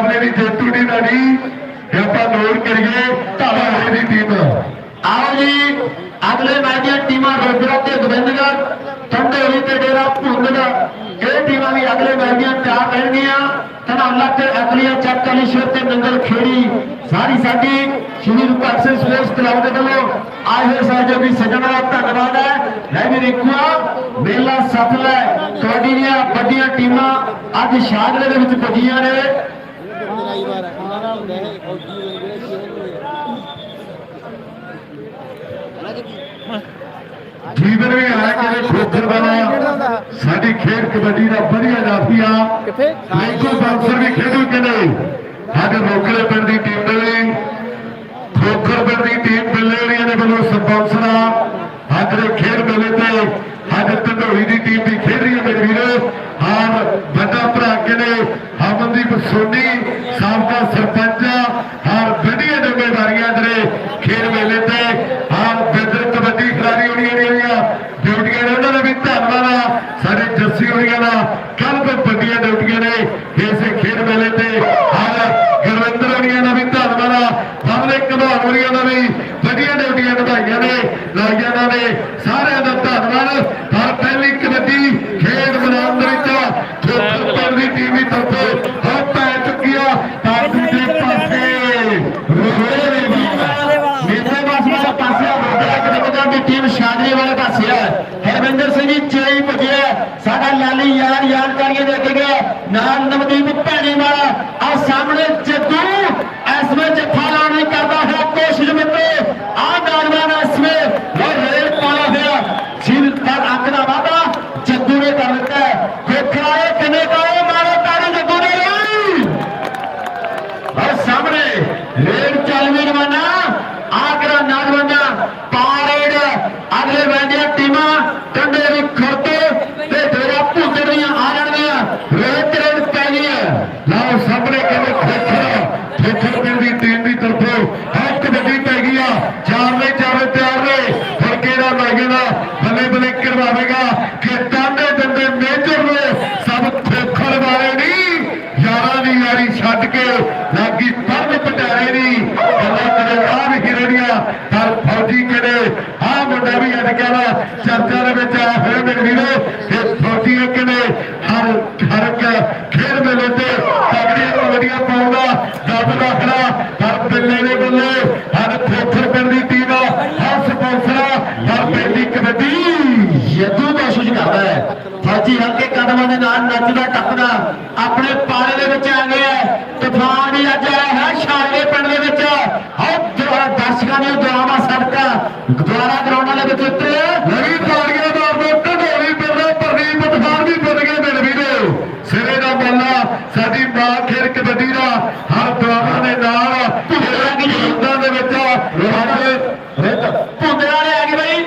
ਜਿਹੜੀ ਦੀ ਜੇਤੂ ਦੀ ਨਹੀਂ ਇਹ ਆਪਾਂ ਨੋਟ ਕਰੀਏ ਧੌਲਾ ਦੀ ਟੀਮ। ਆਓ ਜੀ, ਅਗਲੇ ਮੈਚ ਦੀਆਂ ਟੀਮਾਂ ਰੋਜਰਾ ਤੇ ਗੋਬਿੰਦਗੜ੍ਹ ਠੰਡੇਰੀ ਤੇ ਡੇਰਾ ਭੁੰਨਦਾ ਇਹ ਟੀਮਾਂ ਵੀ ਅਗਲੇ ਮੈਚ ਦੀਆਂ ਤਿਆਰ ਰਹਿਣਗੀਆਂ। ਧਨਾਲਾ ਤੇ ਅਗਲੀਆਂ ਚੱਕ ਕਲੀਸ਼ਵਰ ਤੇ ਨੰਗਲ ਖੇੜੀ। ਸਾਰੀ ਸਾਡੀ ਸ਼੍ਰੀ ਰੂਪਾ ਸਿੰਘ ਸਪੋਰਟਸ ਕਲੱਬ ਦੇ ਵੱਲੋਂ ਆਏ ਸਹਿਯੋਗੀ ਸੱਜਣਾਂ ਦਾ ਧੰਨਵਾਦ ਹੈ। ਲੈ ਵੀ ਰਿਕੂਆ, ਮੇਲਾ ਸਫਲ ਹੈ ਕਬੱਡੀ ਵੱਡੀਆਂ ਟੀਮਾਂ ਅੱਜ ਸ਼ਾਦਰੇ ਦੇ ਵਿੱਚ ਪੁੱਜੀਆਂ ਨੇ। ਕਈ ਵਾਰ ਉਹਨਾਂ ਨਾਲ ਹੁੰਦਾ ਹੈ ਫੌਜੀ ਹੋਏ ਜਿਹੜੇ ਜੀ ਜੀਵਨ ਵੀ ਹੈ ਕਿ ਖੋਖਰ ਵਾਲਾ ਸਾਡੀ ਖੇਡ ਕਬੱਡੀ ਦਾ ਵਧੀਆ ਜਾਫੀਆ ਕਿੱਥੇ? ਲਾਈਕੋ ਬਾਕਸਰ ਵੀ ਖੇਡੂ ਕਿ ਨਹੀਂ ਸਾਡੇ ਮੋਕਲੇ ਪਿੰਡ ਦੀ ਟੀਮ ਲਈ ਖੋਖਰ ਪਿੰਡ ਦੀ ਟੀਮ ਬਿੱਲੇੜੀਆਂ ਦੇ ਵੱਲੋਂ ਸਪਾਂਸਰ ਅੱਜ ਦੇ ਖੇਡ ਮੇਲੇ ਤੇ ਅੱਜ ਢੰਡੋਲੀ ਦੀ ਟੀਮ ਵੀ ਖੇਡ ਰਹੀ ਹੈ ਮੇਰੇ ਵੀਰੋ। ਹਾਂ ਵੱਡਾ ਭਰਾ ਕੇ ਨੇ ਹਮਨਦੀਪ ਸੋਨੀ ਸਾਬਕਾ ਸਰਪੰਚ ਹਾਂ ਵੱਡੀਆਂ ਜ਼ਿੰਮੇਵਾਰੀਆਂ ਜਿਹੜੇ ਖੇਡ ਮੇਲੇ ਤੇ ਹਾਂ ਬਿੰਦਰ ਕਬੱਡੀ ਖਿਡਾਰੀ ਹੋਣੀਆਂ ਦੀਆਂ ਡਿਊਟੀਆਂ ਨੇ ਉਹਨਾਂ ਦਾ ਵੀ ਧੰਨਵਾਦ ਆ ਸਾਡੇ ਜੱਸੀ ਹੋਣੀਆਂ ਦਾ ਕੱਲ ਤੋਂ ਵੱਡੀਆਂ ਡਿਊਟੀਆਂ ਨੇ ਇਸੇ ਖੇਡ ਮੇਲੇ ਤੇ ਹਾਂ ਗੁਰਵਿੰਦਰ ਹੋਣੀਆਂ ਦਾ ਵੀ ਧੰਨਵਾਦ ਆ ਸਾਹਮਣੇ ਕਢਾਉਣ ਹੋਣੀਆਂ ਦਾ ਵੀ ਵੱਡੀਆਂ ਡਿਊਟੀਆਂ ਨਿਭਾਈਆਂ ਨੇ ਲਾਈਆਂ ਇਹਨਾਂ ਨੇ ਸਾਰਿਆਂ ਦਾ ਧੰਨਵਾਦ ਹਰ ਪਹਿਲੀ ਕਬੱਡੀ ਖੇਡ ਮੈਦਾਨ ਦੇ ਵਿੱਚ ਛੋਟੇ ਦੀ ਟੀਮ ਵੀ ਤਰਫੋਂ ਹੋ ਪੈ ਚੁੱਕੀ ਆ ਤਾਂ ਦੂਜੇ ਪਾਸੇ ਰੋੜੇ ਦੇ ਮੇਲੇ ਬਾਸ ਵਾਲੇ ਪਾਸੇ ਰੋਡਰਾ ਕਦਮਦਾਰ ਦੀ ਟੀਮ ਸ਼ਾਦਰੀ ਵਾਲੇ ਪਾਸੇ ਹੈ ਹਰਵਿੰਦਰ ਸਿੰਘ ਜੀ ਚੇਈ ਭਜਿਆ ਸਾਡਾ ਲਾਲੀ ਯਾਰ ਯਾਦਕਾਰੀਆਂ ਦੇ ਕੇ ਗਿਆ ਨਾਲ ਨਵਦੀਪ ਭੈਣੀ ਵਾਲਾ ਆ ਸਾਹਮਣੇ ਜੱਦੂ ਇਸ ਵਿੱਚ ਜੱਫਾ ਲਾਉਣ ਲਈ ਕਰਦਾ ਹੈ ਕੋਸ਼ਿਸ਼ ਮਿੱਤਰੋ ਆ ਨੌਜਵਾਨ ਇਸ ਵਿੱਚ ਬਹੁਤ ਰੇਲ ਪਾਇਆ ਹੋਇਆ ਸਿਰ ਪਰ ਅੱਖ ਦਾ ਵਾਦਾ ਜੱਦੂ ਨੇ ਕਰ ਦਿੱਤਾ ਹੈ ਖੋਖਰਾਏ ਕਿਨੇ ਕਾਏ ਮਾਰੋ ਤਾੜੀ ਜੱਦੂ ਨੇ ਲਈ ਔਰ ਸਾਹਮਣੇ ਰੇਡ ਚੱਲਵੀਂ ਰਵਾਨਾ ਆਗਰਾ ਨੌਜਵਾਨਾਂ ਪਾਰੇਡ ਅਗਲੇ ਵੰਡਿਆ ਟੀਮਾਂ ਕੰਡੇ ਵੀ ਖੜਤੇ ਤੇ ਡੇਰਾ ਭੁੱਜੇ ਦੀਆਂ ਆ ਜਾਣਗੀਆਂ ਰੇਡ ਰੇਡ ਪੈ ਗਈਆਂ ਲਓ ਸਾਹਮਣੇ ਕਹਿੰਦੇ ਖੇਖਰ ਖੇਖਰ ਪਿੰਡ ਦੀ ਟੀਮ ਦੀ ਤਰਫੋਂ ਹੱਥ ਵੱਡੀ ਪੈ ਗਈ ਆ ਚਾਰ ਲਈ ਚਾਰੇ ਤਿਆਰ ਨੇ ਫਿਰ ਕਿਹੜਾ ਲੱਗੇਗਾ ਬੱਲੇ ਬੱਲੇ ਕਰਵਾਵੇਗਾ ਕਿ ਤਾਂਡੇ ਦੰਦੇ ਮੇਜਰ ਨੇ ਸਭ ਖੋਖਰ ਵਾਲੇ ਨਹੀਂ ਯਾਰਾਂ ਦੀ ਯਾਰੀ ਛੱਡ ਕੇ ਲੱਗੀ ਪਰਮ ਪਟਾਰੇ ਦੀ ਗੱਲਾਂ ਕਰੇ ਆ ਵੀ ਪਰ ਫੌਜੀ ਕਿਹੜੇ? ਆਹ ਮੁੰਡਾ ਵੀ ਅੱਜ ਕਹਿੰਦਾ, ਚਰਚਾ ਦੇ ਵਿੱਚ ਆਇਆ ਹੋਇਆ ਮੇਰੇ ਵੀਰੋ ਇਹ ਫੌਜੀ ਕਿਹੜੇ? ਹਰ ਹਰ ਇੱਕ ਖੇਡ ਮੇਲੇ ਤੇ ਤਗੜੀ ਕਬੱਡੀਆਂ ਪਾਉਂਦਾ ਦੱਬ ਦਾ ਖੜਾ ਹਰ ਬਿੱਲੇ ਦੇ ਬੱਲੇ ਹਰ ਖੋਖਰ ਪਿੰਡ ਦੀ ਟੀਮ ਹਰ ਸਪਾਂਸਰਾ ਹਰ ਪਿੰਡ ਦੀ ਕਬੱਡੀ ਯਦੂ ਕੋਸ਼ਿਸ਼ ਕਰਦਾ ਹੈ ਫੌਜੀ ਹਲਕੇ ਕਦਮਾਂ ਦੇ ਨਾਲ ਨੱਚਦਾ ਟੱਪਦਾ ਆਪਣੇ ਪਾਲੇ ਦੇ ਵਿੱਚ ਆ ਗਿਆ ਹੈ। ਤੂਫਾਨ ਹੀ ਅੱਜ ਆਇਆ ਹੈ ਸ਼ਾਲੇ ਪਿੰਡ ਦੇ ਵਿੱਚ ਹਉ ਦਰਸ਼ਕਾਂ ਦੀਆਂ ਦੁਆਵਾਂ ਸਦਕਾ ਦੁਆਰਾ ਗਰਾਊਂਡਾਂ ਦੇ ਵਿੱਚ ਉਤਰੇ ਨਵੀਂ ਤਾਲੀਆਂ ਦਾ ਦੋ ਢੋਲੀ ਪਿੰਡਾ ਪ੍ਰਦੀਪ ਤੂਫਾਨ ਵੀ ਬਣ ਗਏ ਮੇਰੇ ਵੀਰੋ ਸਿਰੇ ਦਾ ਬੱਲਾ ਸਾਡੀ ਖੇਡ ਕਬੱਡੀ ਦਾ ਹਰ ਦੁਆਵਾਂ ਦੇ ਨਾਲ ਭੁੱਲਾਂ ਦੇ ਵਿੱਚ ਅੱਜ ਰਿੱਧ ਆ ਗਏ ਬਈ।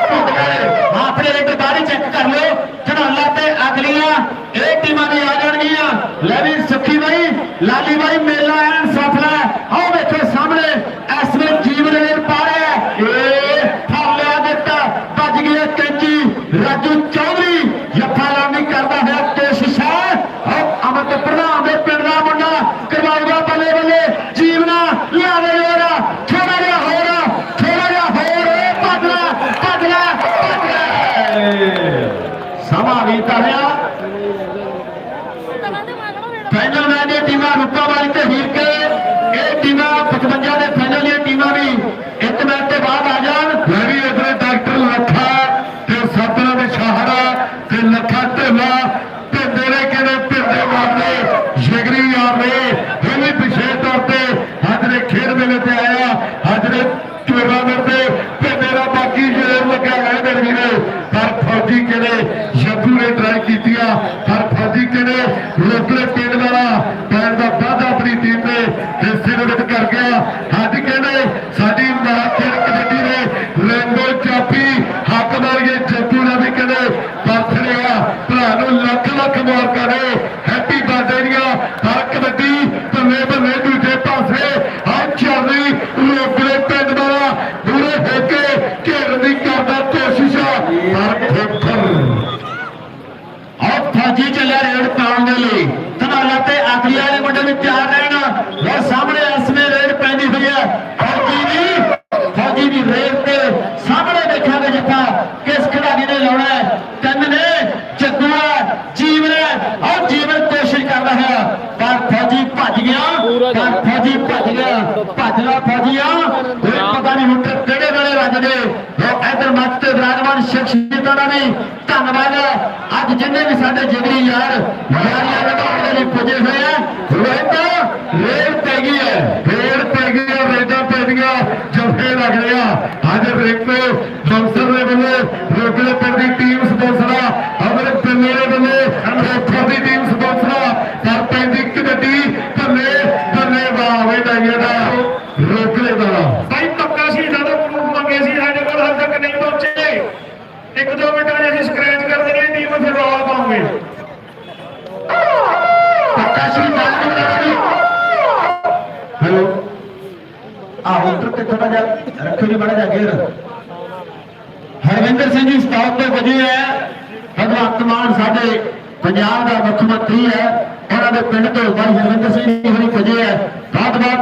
ਭੁੰਦੇ ਵਾਲੇ ਆਪਣੇ ਰੇਟ ਬਾਰੀ ਚੈੱਕ ਕਰ ਲਿਓ। ਝੜਾਲਾ ਤੇ ਅਗਲੀਆਂ ਇਹ ਟੀਮਾਂ ਦੀ ਆ ਜਾਣਗੀਆਂ। ਲੈ ਵੀ ਸੁੱਖੀ ਬਾਈ, ਲਾਲੀ ਬਾਈ, ਮੇਲਾ ਐਨ ਸਫਲਾ। ਆਓ ਵੇਖੋ ਸਾਹਮਣੇ, ਇਸ ਵੇਲੇ ਜੀਵਨ ਪਾ ਰਿਹਾ ਏ ਫੜ ਦਿੱਤਾ ਭੱਜ ਗਿਆ ਕੈਂਚੀ। ਰਾਜੂ ਚੌਧਰੀ ਧਿਆਨ ਦੇਣ। ਲੋ ਸਾਹਮਣੇ ਅਸਮੇ ਰੇਡ ਪੈਂਦੀ ਹੋਈ ਹੈ। ਫੌਜੀ ਦੀ ਫੌਜੀ ਦੀ ਰੇਡ ਤੇ ਸਾਹਮਣੇ ਦੇਖਾਂਗੇ ਜਿੱਥਾ ਕਿਸ ਖਿਡਾਰੀ ਨੇ ਲਾਉਣਾ ਹੈ। ਤਿੰਨ ਨੇ ਚੱਦੂ ਹੈ, ਜੀਵਨ ਹੈ। ਔਰ ਜੀਵਨ ਕੋਸ਼ਿਸ਼ ਕਰਦਾ ਹੈ। ਪਰ ਫੌਜੀ ਭੱਜ ਗਿਆ, ਪਰ ਫੌਜੀ ਭੱਜ ਗਿਆ। ਭੱਜਣਾ ਫੌਜੀਆ। ਕੋਈ ਪਤਾ ਨਹੀਂ ਹੁਣ ਕਿਹੜੇ ਵੇਲੇ ਵੱਜਦੇ ਉਹ ਇਧਰ ਮੱਚ ਤੇ ਵਿਰਾਜਮਾਨ ਸ਼ਖਸੀਅਤਾਂ ਦਾ ਵੀ ਧੰਨਵਾਦ ਅੱਜ ਜਿੰਨੇ ਵੀ ਸਾਡੇ ਜਿਗਰੀ ਯਾਰ, ਯਾਰੀਆਂ ਨਿਭਾਉਣ ਦੇ ਲਈ ਪੁੱਜੇ ਹੋਏ ਵਜੇ ਹੈ, ਭਗਵੰਤ ਮਾਨ ਸਾਡੇ ਪੰਜਾਬ ਦਾ ਮੁੱਖ ਮੰਤਰੀ ਹੈ। ਇਹਨਾਂ ਦੇ ਪਿੰਡ ਤੋਂ ਬਾਈ ਹਰਿੰਦਰ ਸਿੰਘ ਜੀ ਹੋਣੀ ਵਜੇ ਹੈ। ਬਹੁਤ ਬਹੁਤ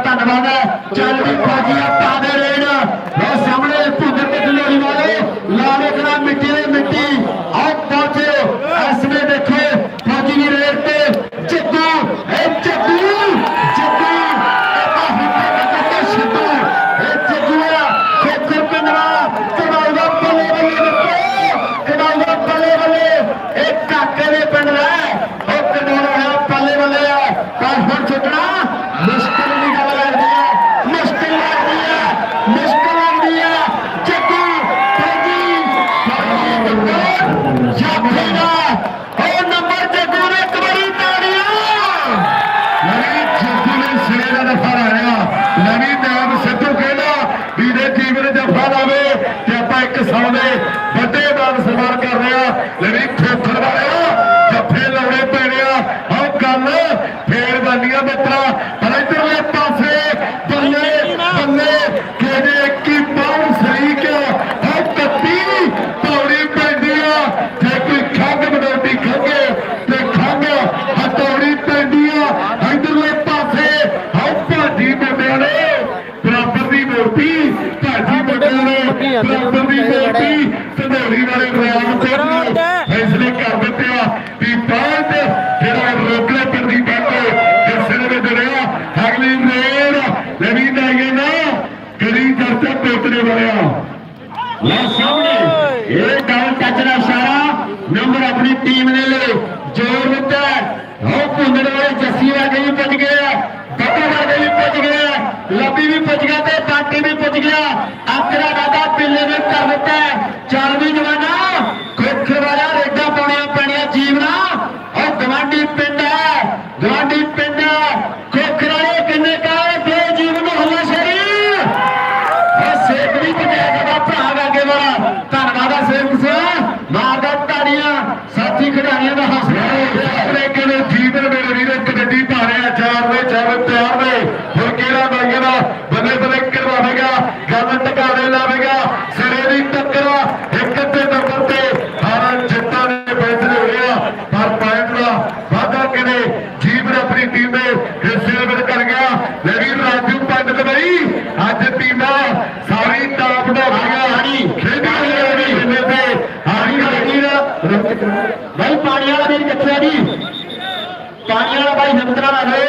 रहे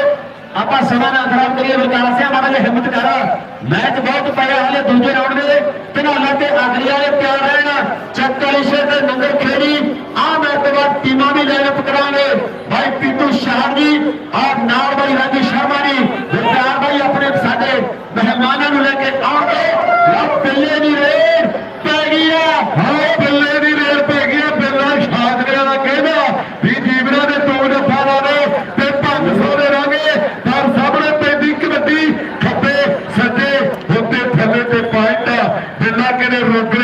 ਆਪਾਂ ਸਮਾਂ ਨਾ ਖਰਾਬ ਕਰੀਏ, ਵਿਕਾਸ ਸਿਆ ਮਾੜਾ ਜਿਹਾ ਹਿੰਮਤ ਕਰ। ਮੈਚ ਬਹੁਤ ਪਿਆ ਹਲੇ ਦੂਜੇ ਰਾਉਂਡ ਦੇ। ਧਨਾਲਾ ਤੇ ਆਗਰੀਆ ਦੇ ਪਿਆਰ ਰਹਿਣਾ। ਚੱਕ ਵਾਲੀ ਸ਼ੇਰ ਤੇ ਨੰਗਰ ਖੇੜੀ ਆ ਮੈਚ ਤੋਂ ਬਾਅਦ ਟੀਮਾਂ ਵੀ ਲਾਈਨ ਅਪ ਕਰਾਂਗੇ। ਭਾਈ ਪੀਤੂ ਸ਼ਾਹ ਜੀ ਔਰ ਨਾਲ ਭਾਈ ਰਾਜੀ ਸ਼ਰਮਾ ਜੀ। ਵਿਚਾਰ ਭਾਈ ਆਪਣੇ ਸਾਡੇ ਮਹਿਮਾਨਾਂ ਨੂੰ ਲੈ ਕੇ ਆਉਣਗੇ। ਲੱਭ ਪਿੱਲੇ ਦੀ ਰੇਡ ਪੈ ਗਈ ਹੈ রব্বিল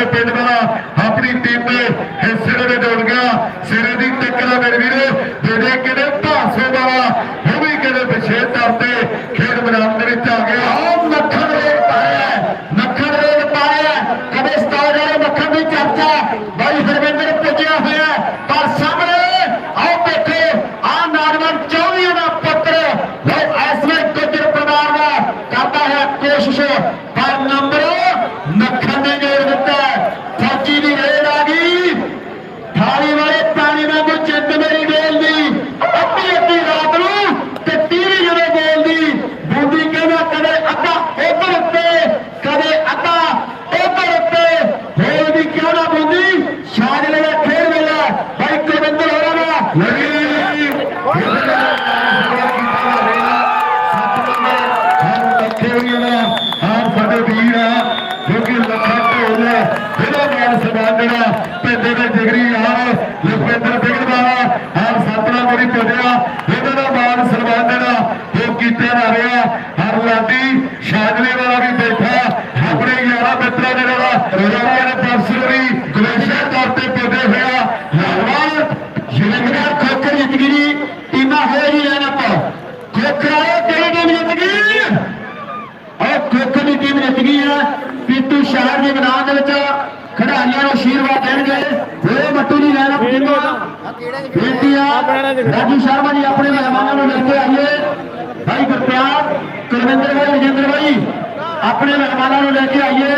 ਆਪਣੇ ਮਹਿਮਾਨਾਂ ਨੂੰ ਲੈ ਕੇ ਆਈਏ।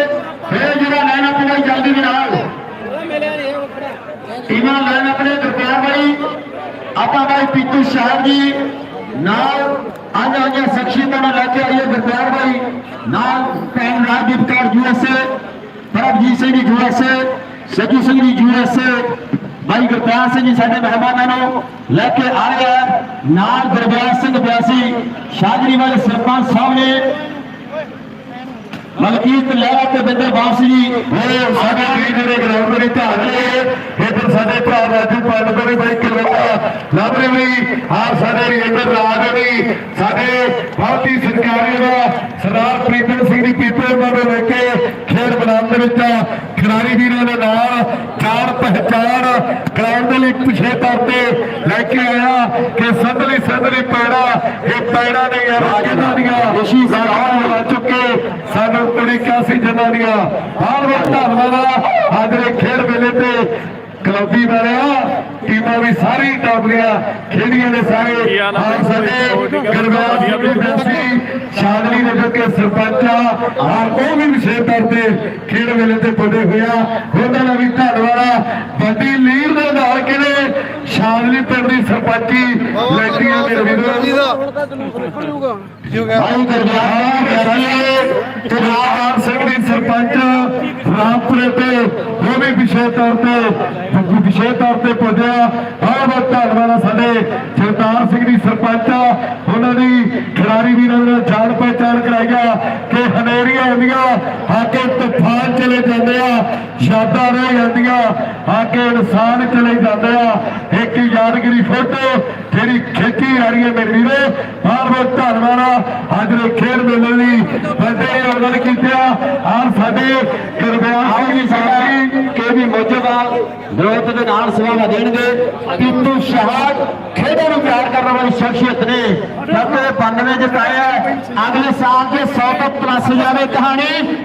ਫਿਰ ਜਿਹੜਾ ਲਾਈਨ ਅਪ ਭਾਈ ਜਲਦੀ ਦੇ ਨਾਲ। ਟੀਮਾਂ ਲੈਣ ਆਪਣੇ ਗੁਰਪਿਆਰ ਭਾਈ ਆਪਾਂ ਭਾਈ ਪੀਤੂ ਸ਼ਾਹ ਜੀ ਨਾਲ ਅੱਜ ਆਈਆਂ ਸ਼ਖਸੀਅਤਾਂ ਨੂੰ ਲੈ ਕੇ ਆਈਏ ਗੁਰਪਿਆਰ ਭਾਈ ਨਾਲ ਭੈਣ Rajdeep Kaur USA Prabhjeet Singh ji USA ਸਜੂ Singh ji USA ਭਾਈ ਗੁਰਪਿਆਰ ਸਿੰਘ ਜੀ ਸਾਡੇ ਮਹਿਮਾਨਾਂ ਨੂੰ ਲੈ ਕੇ ਆ ਰਹੇ ਆ। ਨਾਲ ਗੁਰਬਿਆਸ ਸਿੰਘ ਬਿਆਸੀ ਸ਼ਾਜਰੀ ਵਾਲੇ ਸਰਪੰਚ ਸਾਹਿਬ ਨੇ ਮਲਕੀਤ ਲਹਿਰਾ ਤੇ ਬਿੰਦਰ ਬਾਸ ਜੀ ਉਹ ਸਾਡੇ ਵੀਰ ਜਿਹੜੇ ਗਰਾਊਂਡ ਦੇ ਵਿੱਚ ਆ ਇੱਧਰ ਸਾਡੇ ਭਰਾ ਰਾਜੂ ਪੰਡ ਤੋਂ ਬਾਈ ਕਿਲੋਮੀਟਰ ਲਾਬਰੇ ਵੀ ਆ ਸਾਡੇ ਰਜਿੰਦਰ ਰਾਜ ਵੀ ਸਾਡੇ ਬਹੁਤ ਹੀ ਸਤਿਕਾਰਯੋਗ ਸਰਦਾਰ ਪ੍ਰੀਤਮ ਸਿੰਘ ਦੀ ਪੀਪੇ ਉਹਨਾਂ ਲੈ ਕੇ ਖੇਡ ਮੈਦਾਨ ਦੇ ਵਿੱਚ ਖਿਡਾਰੀ ਵੀਰਾਂ ਦੇ ਨਾਲ ਚਾਰ ਪਹਿਚਾਨ ਗਰਾਊਂਡ ਦੇ ਲਈ ਪਿਛੇ ਤੌਰ ਤੇ ਲੈ ਕੇ ਆਇਆ ਕਿ ਸੰਦਲੀ ਸੰਦਲੀ ਪੈੜਾ ਇਹ ਪੈੜਾ ਨਹੀਂ ਆ ਰਾਜਨਾਂ ਦੀਆਂ ਰਿਸ਼ੀ ਸਾਹਿਬ ਆ ਚੁੱਕੇ। ਸਾਨੂੰ ਤਰੀਕਾ ਸੀ ਜਨਾਂ ਦੀਆਂ। ਬਹੁਤ ਬਹੁਤ ਧੰਨਵਾਦ ਅੱਜ ਖੇਡ ਮੇਲੇ ਤੇ ਕਲੱਬੀ ਵਾਲਿਆ ਟੀਮਾਂ ਵੀ ਸਾਰੀ ਟਾਪਲੀਆਂ ਖੇਡੀਆਂ ਨੇ ਸਾਰੇ। ਆਪ ਸਾਡੇ ਗਰਵਾਲ ਜੀ ਦੇ ਸ਼ਾਦਲੀ ਦੇ ਜੋ ਕਿ ਸਰਪੰਚ ਆ। ਉਹ ਵੀ ਵਿਸ਼ੇਸ਼ ਤੌਰ ਤੇ ਖੇਡ ਮੇਲੇ ਤੇ ਪੁੱਜੇ ਹੋਇਆ ਉਹਨਾਂ ਦਾ ਵੀ ਧੰਨਵਾਦ ਆ। ਵੱਡੀ ਲੀਡ ਦੇ ਨਾਲ ਕਿਹੜੇ ਸ਼ਾਦਲੀ ਪਿੰਡ ਦੀ ਸਰਪੰਚੀ ਜਲੂਸ ਨਿਕਲ ਜੂਗਾ ਭਾਈ ਗੁਰਬਿਆਸ ਤੇ ਰਾਮ ਸਿੰਘ ਦੀ ਸਰਪੰਚ ਰਾਮਪੁਰੇ ਤੇ ਉਹ ਵੀ ਵਿਸ਼ੇਸ਼ ਤੌਰ ਤੇ ਵਿਸ਼ੇਸ਼ ਤੌਰ ਤੇ ਪੁੱਜਿਆ। ਬਹੁਤ ਬਹੁਤ ਧੰਨਵਾਦ ਆ ਸਾਡੇ ਜਗਤਾਰ ਸਿੰਘ ਦੀ ਸਰਪੰਚ ਉਹਨਾਂ ਦੀ ਖਿਡਾਰੀ ਵੀਰਾਂ ਦੇ ਨਾਲ ਜਾਣ ਪਹਿਚਾਣ ਕਰਾਈਆ ਕਿ ਹਨੇਰੀਆਂ ਹੁੰਦੀਆਂ ਆ ਕੇ ਤੂਫਾਨ ਚਲੇ ਜਾਂਦੇ ਆ ਯਾਦਾਂ ਰਹਿ ਜਾਂਦੀਆਂ ਆ ਕੇ ਇਨਸਾਨ ਚਲੇ ਜਾਂਦੇ ਆ। ਇੱਕ ਯਾਦਗਰੀ ਫੋਟੋ ਜਿਹੜੀ ਖਿੱਚੀ ਆ ਰਹੀ ਹੈ ਮੇਰੇ ਵੀਰੇ ਬਹੁਤ ਬਹੁਤ ਧੰਨਵਾਦ ਅੱਜ ਦੇ ਖੇਡ ਮੇਲੇ ਲਈ ਵੱਡੇ ਯੋਗਦਾਨ ਕੀਤੇ ਆ। ਸਾਡੇ ਗੁਰਬਿਆਸ ਸਿੰਘ ਜੀ, ਕੇ ਵੀ ਮੌਜੂਦਾ ਵਿਰੋਧ ਦੇ ਨਾਲ ਸੇਵਾ ਦੇਣਗੇ। ਪੀਤੂ ਸ਼ਹਾਦ ਖੇਡਾਂ ਨੂੰ ਪਿਆਰ ਕਰਨ ਵਾਲੀ ਸ਼ਖਸੀਅਤ ਨੇ। ਕਿਉਂਕਿ 92 ਜਿਤਾਇਆ ਅਗਲੇ ਸਾਲ ਦੇ 100 ਤੋਂ ਪਲੱਸ ਜਾਵੇ ਕਹਾਣੀ।